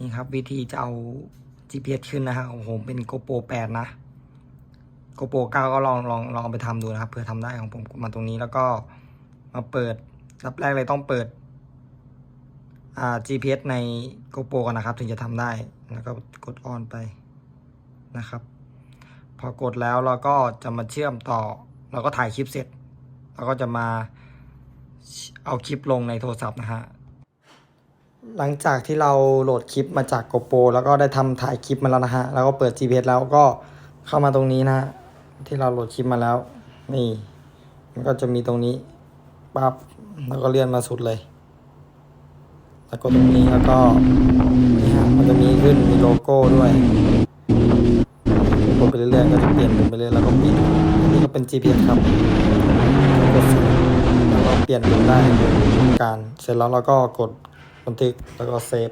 นี่ครับ วิธีจะเอา GPS ขึ้นนะฮะของผมเป็น GoPro 8 นะ GoPro 9 ก็ลองลองลองไปทำดูนะครับเผื่อทำได้ของผมมาตรงนี้แล้วก็มาเปิดรับแรกเลยต้องเปิดอ่า GPS ใน GoPro ก่อนนะครับ ถึงจะทำได้แล้วก็กดออนไปนะครับ พอกดแล้วเราก็จะมาเชื่อมต่อ เราก็ถ่ายคลิปเสร็จเราก็จะมาเอาคลิปลงในโทรศัพท์นะฮะ หลังจากที่เราโหลดคลิปมาจาก GoPro แล้วก็ได้ทำถ่ายคลิปมาแล้วนะฮะ แล้วก็เปิด GPS แล้วก็เข้ามาตรงนี้นะ ที่เราโหลดคลิปมาแล้ว นี่ มันก็จะมีตรงนี้ปั๊บแล้วก็เลื่อนมาสุดเลย แล้วกดตรงนี้แล้วก็นี่ฮะมันจะมีขึ้นมีโลโก้ด้วยกดไปเรื่อยๆก็จะเปลี่ยนไปเรื่อยๆแล้วก็ปิดนนี้ก็เป็น GPS ครับกดแล้วก็เปลี่ยนเป็นได้การเสร็จแล้วเราก็กด บันทึกแล้วก็เซฟ